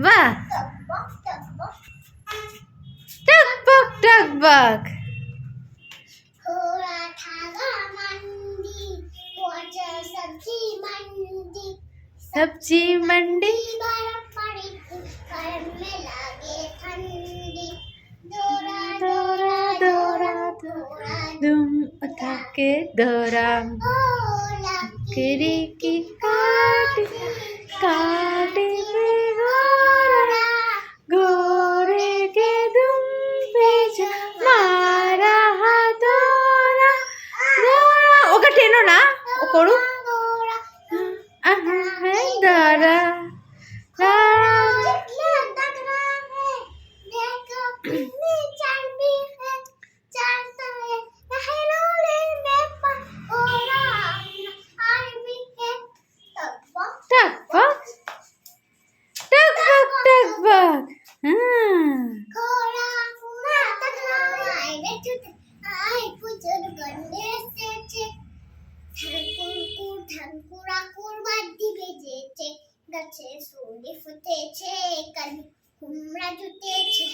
वाह। टकबक टकबक। सब्ज़ी मंडी। तुम उठा के दौरा। गिरी की কেন না? ও করুক হ্যাঁ, দাঁড়া। Good. কাছে সুরি ফুটেছে কাল হুমরা জুটেছে।